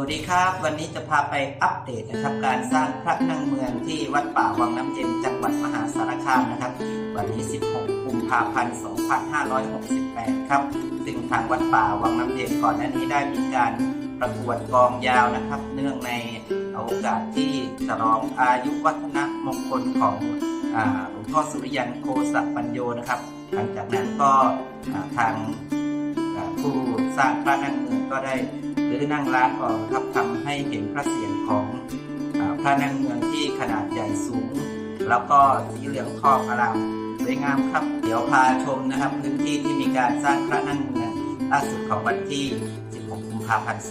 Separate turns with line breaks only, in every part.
วัสดีครับ วันนี้จะพาไปอัปเดตนะครับ การสร้างพระนั่งเมืองที่วัดป่าวังน้ำเย็นจังหวัดมหาสารคามนะครับ วันนี้ 16 กุมภาพันธ์ 2568 ครับ ซึ่งทางวัดป่าวังน้ำเย็นก่อนหน้านี้ได้มีการประกวดกลองยาวนะครับ เนื่องในโอกาสที่ฉลองอายุวัฒนมงคลของอ่าหลวงพ่อสุริยันโคสปัญโยนะครับ หลังจากนั้นก็อ่าทางอ่าผู้สร้างพระนั่งเมืองก็ได้ หรือนั่งร้านออกครับทำให้เห็นพระเศียรของอพระนางเมืองที่ขนาดใหญ่สูง แล้วก็สีเหลืองทองอารามสวยงามครับ เดี๋ยวพาชมนะครับพื้นที่ที่มีการสร้างพระนางเมืองล่าสุดของวันที่ 16 กุมภาพันธ์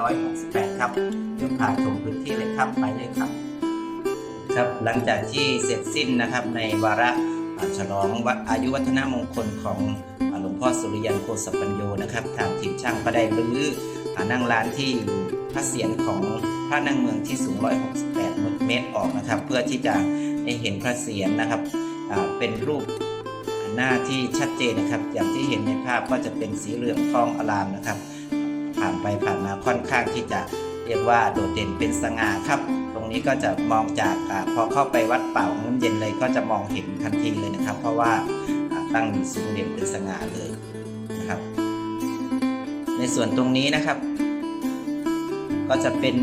2568 ครับเดี๋ยวพาชมพื้นที่เลยครับไปเลยครับ ครับหลังจากที่เสร็จสิ้นนะครับในวาระฉลองวัดอายุวัฒนมงคลของหลวงพ่อสุริยันโคสปัญโยนะครับ ทางทีมช่างก็ได้รื้อานั่งร้านที่อยู่พระเศียรของพระนั่งเมืองที่สูง 168 เมตรออกนะครับ เพื่อที่จะให้เห็นพระเศียรนะครับเป็นรูปหน้าที่ชัดเจนนะครับ อย่างที่เห็นในภาพก็จะเป็นสีเหลืองทองอลามนะครับ ผ่านไปผ่านมาค่อนข้างที่จะเรียกว่าโดดเด่นเป็นสง่าครับ ตรงนี้ก็จะมองจากอพอเข้าไปวัดเป่าน้ำเย็นเลยก็จะมองเห็นทันทีเลยนะครับ เพราะว่าตั้งสูงเด่นเป็นสง่าเลย ส่วนตรงนี้นะครับ ก็จะเป็น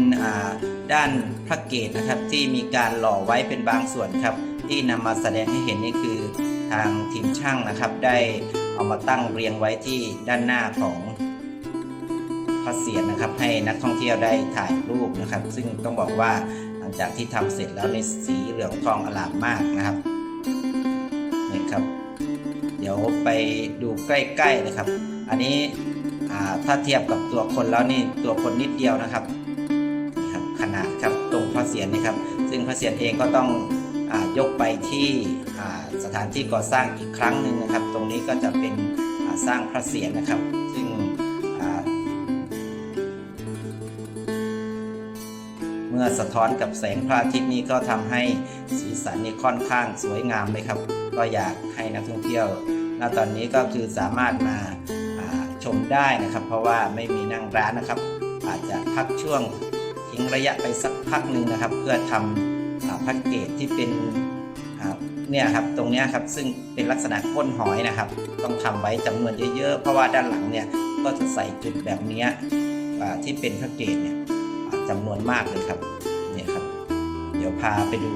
ด้านพระเกศนะครับ ที่มีการหล่อไว้เป็นบางส่วนครับ ที่นำมาแสดงให้เห็นนี่คือทางทีมช่างนะครับ ได้เอามาตั้งเรียงไว้ที่ด้านหน้าของพระเศียรนะครับ ให้นักท่องเที่ยวได้ถ่ายรูปนะครับ ซึ่งต้องบอกว่าหลังจากที่ทำเสร็จแล้วในสีเหลืองทองอลามมากนะครับนี่ครับ เดี๋ยวไปดูใกล้ๆเลยครับ อันนี้ ถ้าเทียบกับตัวคนแล้วนี่ตัวคนนิดเดียวนะครับนี่ครับขนาดครับตรงพระเศียรนี่ครับ ซึ่งพระเศียรเองก็ต้องอยกไปที่สถานที่ก่อสร้างอีกครั้งหนึ่งนะครับ ตรงนี้ก็จะเป็นสร้างพระเศียรนะครับ ซึ่งเมื่อสะท้อนกับแสงพระอาทิตย์นี้ก็ทำให้สีสันนี่ค่อนข้างสวยงามเลยครับ ก็อยากให้นักท่องเที่ยวณตอนนี้ก็คือสามารถมา ชมได้นะครับ เพราะว่าไม่มีนั่งร้านนะครับ อาจจะพักช่วงทิ้งระยะไปสักพักหนึ่งนะครับ เพื่อทำแพ็กเกจที่เป็นเนี่ยครับตรงนี้ครับซึ่งเป็นลักษณะก้นหอยนะครับ ต้องทำไว้จำนวนเยอะๆ เพราะว่าด้านหลังเนี่ยก็จะใส่จุดแบบเนี้ยที่เป็นแพ็กเกจเนี่ยจำนวนมากเลยครับเนี่ยครับ เดี๋ยวพาไปดู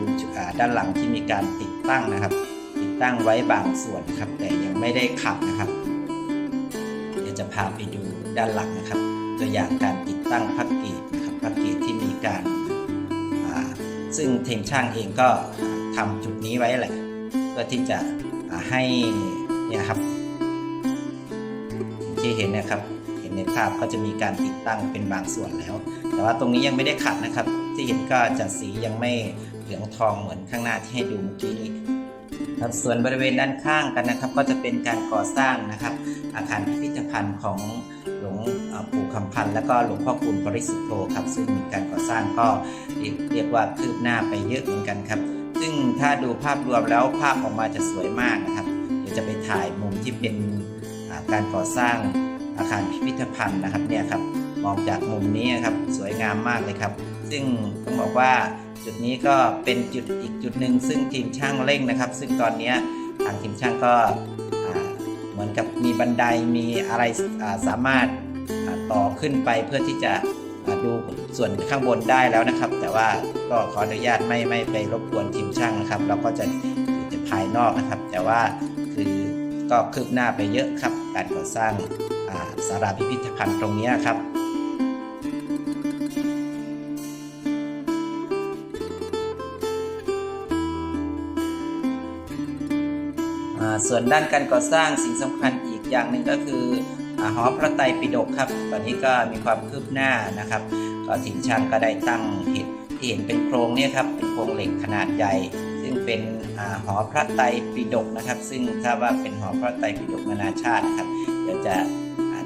ด้านหลังที่มีการติดตั้งนะครับ ติดตั้งไว้บางส่วนนะครับ แต่ยังไม่ได้ขับนะครับ ยวจะพาไปดูด้านหลังนะครับ ตัวอย่างการติดตั้งพักเกจนะครับพักเกจที่มีการาซึ่งเทมช่างเองก็ทำจุดนี้ไว้แหละเพื่อที่จะให้เนี่ยครับ ที่เห็นเนะครับเห็นในภาพก็จะมีการติดตั้งเป็นบางส่วนแล้ว แต่ว่าตรงนี้ยังไม่ได้ขัดนะครับ ที่เห็นก็จะสียังไม่เหลืองทองเหมือนข้างหน้าที่ให้ดูเมื่อกี้ครับส่วนบริเวณด้านข้างกันนะครับ ก็จะเป็นการก่อสร้างนะครับ อาคารพิพิธภัณฑ์ของหลวงปู่คำพันธ์และก็หลวงพ่อคูณปริสุทธโธครับซึ่งมีการก่อสร้างก็เรียกว่าคืบหน้าไปเยอะเหมือนกันครับ ซึ่งถ้าดูภาพรวมแล้วภาพออกมาจะสวยมากนะครับเดี๋ยวจะไปถ่ายมุมที่เป็นการก่อสร้างอาคารพิพิธภัณฑ์นะครับเนี่ยครับมองจากมุมนี้นะครับสวยงามมากเลยครับ ซึ่งต้องบอกว่าจุดนี้ก็เป็นจุดอีกจุดหนึ่งซึ่งทีมช่างเร่งนะครับ ซึ่งตอนนี้ทางทีมช่างก็ กับมีบันไดมีอะไรสามารถต่อขึ้นไปเพื่อที่จะดูส่วนข้างบนได้แล้วนะครับ แต่ว่าก็ขออนุญาตไม่ไม่ไปรบกวนทีมช่างนะครับ เราก็จะอยู่แต่ภายนอกนะครับ แต่ว่าคือก็คืบหน้าไปเยอะครับ การก่อสร้างสาราพิพิธภัณฑ์ตรงนี้ครับ ส่วนด้านการก่อสร้างสิ่งสำคัญอีกอย่างหนึ่งก็คืออหอพระไตรปิฎกครับ ตอนนี้ก็มีความคืบหน้านะครับ ก็ทีมช่างก็ได้ตั้งเห็นที่เห็นเป็นโครงเนี่ยครับเป็นโครงเหล็กขนาดใหญ่ ซึ่งเป็นอหอพระไตรปิฎกนะครับ ซึ่งถ้าว่าเป็นหอพระไตรปิฎกนานาชาตินะครับเดี๋ยวจะ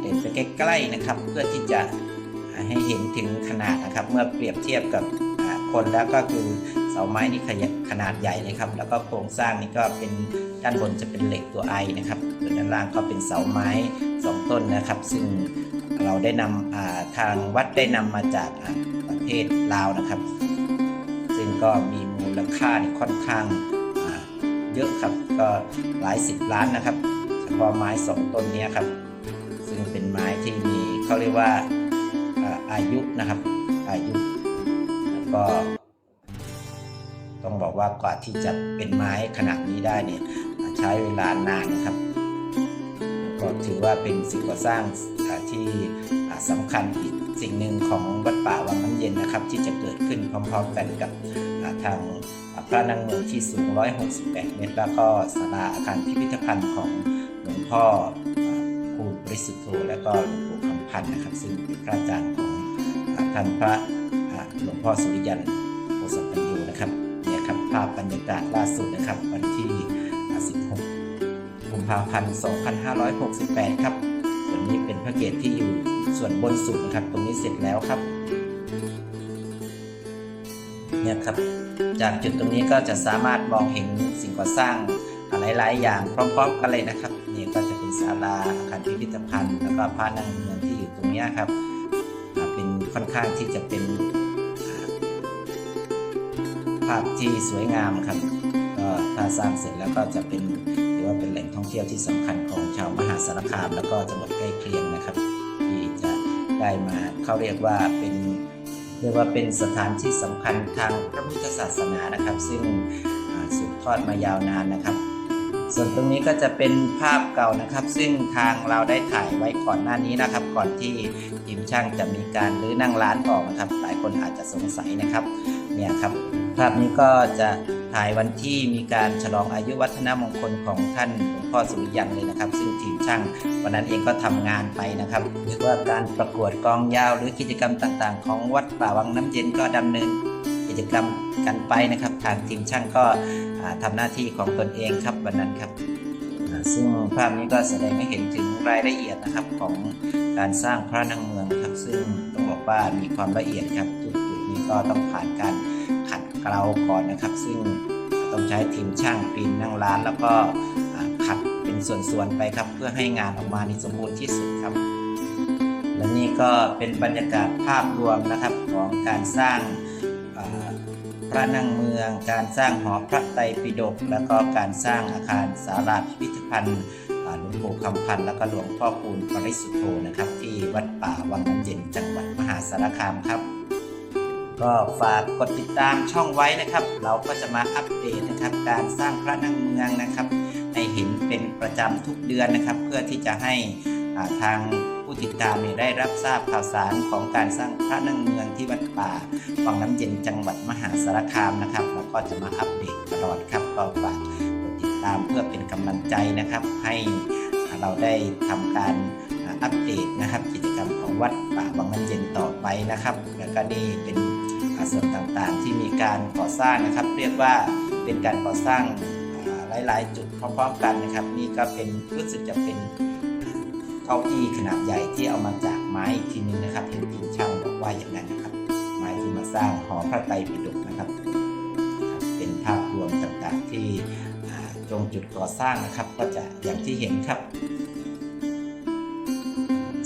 เดินไปใกล้ๆนะครับ เพื่อที่จะให้เห็นถึงขนาดนะครับ เมื่อเปรียบเทียบกับคนแล้วก็คือ เสาไม้นี่ขยะขนาดใหญ่เลยครับ แล้วก็โครงสร้างนี่ก็เป็นด้านบนจะเป็นเหล็กตัวไอนะครับส่วนด้านล่างก็เป็นเสาไม้สองต้นนะครับ ซึ่งเราได้นำทางวัดได้นำมาจากประเทศลาวนะครับ ซึ่งก็มีมูลค่าค่อนข้างเยอะครับก็หลายสิบล้านนะครับเฉพาะไม้สองต้นนี้ครับ ซึ่งเป็นไม้ที่มีเขาเรียกว่าอายุนะครับอายุแล้วก็ ว่ากว่าที่จะเป็นไม้ขนาดนี้ได้เนี่ยใช้เวลานานนะครับ ก็ถือว่าเป็นสิ่งก่อสร้างที่อ่าสำคัญอีกสิ่งหนึ่งของวัดป่าวังน้ำเย็นนะครับ ที่จะเกิดขึ้นพร้อมๆกันกับทางพระนางเมืองที่สูง 168 เมตร แล้วก็ศาลาอาคารพิพิธภัณฑ์ของหลวงพ่อครูบริสุทธโธและก็หลวงปู่คำพันธ์นะครับ ซึ่งเป็นพระอาจารย์ของท่านพระหลวงพ่อสุริยัน ภาพบรรยากาศล่าสุดนะครับ วันที่ 16 กุมภาพันธ์ 2568 ครับส่วนนี้เป็นพระเกศที่อยู่ส่วนบนสุดนะครับ ตรงนี้เสร็จแล้วครับ เนี่ยครับ จากจุดตรงนี้ก็จะสามารถมองเห็นสิ่งก่อสร้างหลายๆ อย่างพร้อม ๆ กันเลยนะครับ นี่ก็จะเป็นศาลาอาคารพิพิธภัณฑ์ แล้วก็พระนางเมืองที่อยู่ตรงนี้ครับ เป็นค่อนข้างที่จะเป็น ภาพที่สวยงามครับก็ถ้าสร้างเสร็จแล้วก็จะเป็นถือว่าเป็นแหล่งท่องเที่ยวที่สำคัญของชาวมหาสารคาม แล้วก็จังหวัดใกล้เคียงนะครับ ที่จะได้มาเขาเรียกว่าเป็นเรียกว่าเป็นสถานที่สำคัญทางพระพุทธศาสนานะครับ ซึ่งสืบทอดมายาวนานนะครับ ส่วนตรงนี้ก็จะเป็นภาพเก่านะครับ ซึ่งทางเราได้ถ่ายไว้ก่อนหน้านี้นะครับ ก่อนที่ทีมช่างจะมีการรื้อนั่งร้านออกนะครับ หลายคนอาจจะสงสัยนะครับเนี่ยครับ ภาพนี้ก็จะถ่ายวันที่มีการฉลองอายุวัฒนมงคลของท่านหลวงพ่อสุริยันเลยนะครับ ซึ่งทีมช่างวันนั้นเองก็ทำงานไปนะครับเรียกว่าการประกวดกองยาวหรือกิจกรรมต่างๆ ของวัดป่าวังน้ำเย็นก็ดำเนินกิจกรรมกันไปนะครับ ทางทีมช่างก็อ่าทำหน้าที่ของตนเองครับวันนั้นครับซึ่งภาพนี้ก็แสดงให้เห็นถึงรายละเอียดนะครับของการสร้างพระนางเมืองครับซึ่งต้องบอกว่ามีความละเอียดครับจุดๆนี้ก็ต้องผ่านการ เกลาก่อนนะครับ ซึ่งต้องใช้ทีมช่างปีนนั่งร้าน แล้วก็ขัดเป็นส่วนๆไปครับ เพื่อให้งานออกมาในสมบูรณ์ที่สุดครับ และนี่ก็เป็นบรรยากาศภาพรวมนะครับของการสร้างพระนั่งเมือง การสร้างหอพระไตรปิฎกแล้วก็การสร้างอาคารศาลาพิพิธภัณฑ์อ่าหลวงปู่คำพันธ์แล้วก็หลวงพ่อคูณปริสุทโธนะครับ ที่วัดป่าวังน้ำเย็นจังหวัดมหาสารคามครับ ก็ฝากกดติดตามช่องไว้นะครับ เราก็จะมาอัปเดตนะครับ การสร้างพระนั่งเมืองนะครับ ให้เห็นเป็นประจำทุกเดือนนะครับ เพื่อที่จะให้ทางผู้ติดตามได้รับทราบข่าวสารของการสร้างพระนั่งเมืองที่วัดป่าวังน้ำเย็นจังหวัดมหาสารคามนะครับ แล้วก็จะมาอัปเดตตลอดครับก็ฝากกดติดตามเพื่อเป็นกำลังใจนะครับ ให้เราได้ทำการอัปเดตนะครับ กิจกรรมของวัดป่าวังน้ำเย็นต่อไปนะครับ แล้วก็นี่เป็น อ่าส่วนต่างๆ ที่มีการก่อสร้างนะครับ เรียกว่าเป็นการก่อสร้างหลายๆ จุดพร้อมๆกันนะครับ นี่ก็เป็นรู้สึกจะเป็นเก้าอี้ขนาดใหญ่ที่เอามาจากไม้อีกทีนึงนะครับเห็นทีมช่างบอกว่าอย่างนั้นนะครับ ไม้ที่มาสร้างหอพระไตรปิฎกนะครับ เป็นภาพรวมต่างๆที่อ่าตรงจุดก่อสร้างนะครับ ก็จะอย่างที่เห็นครับ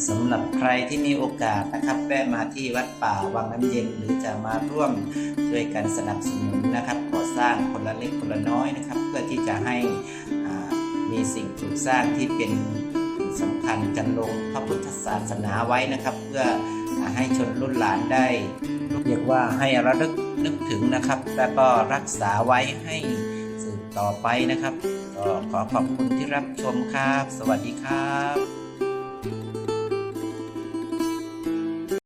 สำหรับใครที่มีโอกาสนะครับแวะมาที่วัดป่าวังน้ำเย็น หรือจะมาร่วมช่วยกันสนับสนุนนะครับก่อสร้างคนละเล็กคนละน้อยนะครับ เพื่อที่จะให้มีสิ่งปลูกสร้างที่เป็นสำคัญจันลงพระพุทธศาสนาไว้นะครับ เพื่อให้ชนรุ่นหลานได้เรียกว่าให้ระลึกนึกถึงนะครับ แล้วก็รักษาไว้ให้สืบต่อไปนะครับก็ขอขอบคุณที่รับชมครับ สวัสดีครับ